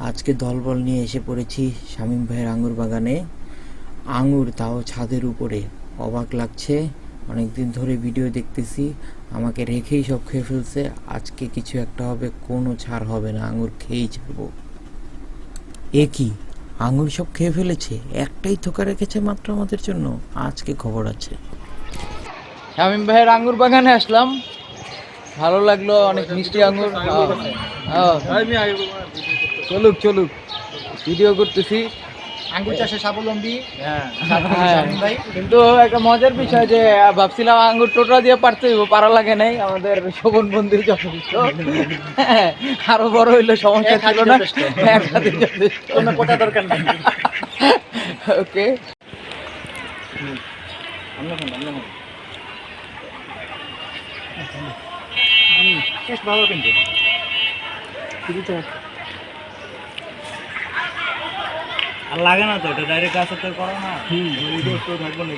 আজকে দলবল নিয়ে এসে পড়েছি শামীম ভাইয়ের আঙুর বাগানে। আঙুর তাও ছাদের উপরে। অবাক লাগছে অনেকদিন ধরে ভিডিও দেখতেছি আমাকে রেখেই সব খেয়ে ফেলছে আজকে কিছু একটা হবে কোনো ছাড় হবে না আঙুর খেয়েই ছাড়বো। এ কি আঙুর সব খেয়ে ফেলেছে? একটাই থোকা রেখেছে মাত্র আমাদের জন্য? আজকে খবর আছে। শামীম ভাইয়ের আঙ্গুর বাগানে আসলাম। ভালো লাগল অনেক মিষ্টি আঙ্গুর। হ্যাঁ। চলুক চলুক। ভিডিও করতেছি। আঙ্গুর চাষে স্বাবলম্বী। হ্যাঁ। ভাই। কিন্তু একটা মজার বিষয় যে ভাবছিলাম আঙ্গুর টোটা দিয়ে পারতে হইব পারা লাগে নাই আমাদের শোভন বন্ধু যথেষ্ট। হ্যাঁ, আরও বড় হইলে সমস্যা ছিল না। কোনো কোটা দরকার নাই। ওকে। বেশ ভালো কিন্তু। আর লাগে না তো ওটা ডাইরেক্ট গাছের তো করো না। হুম থাকব না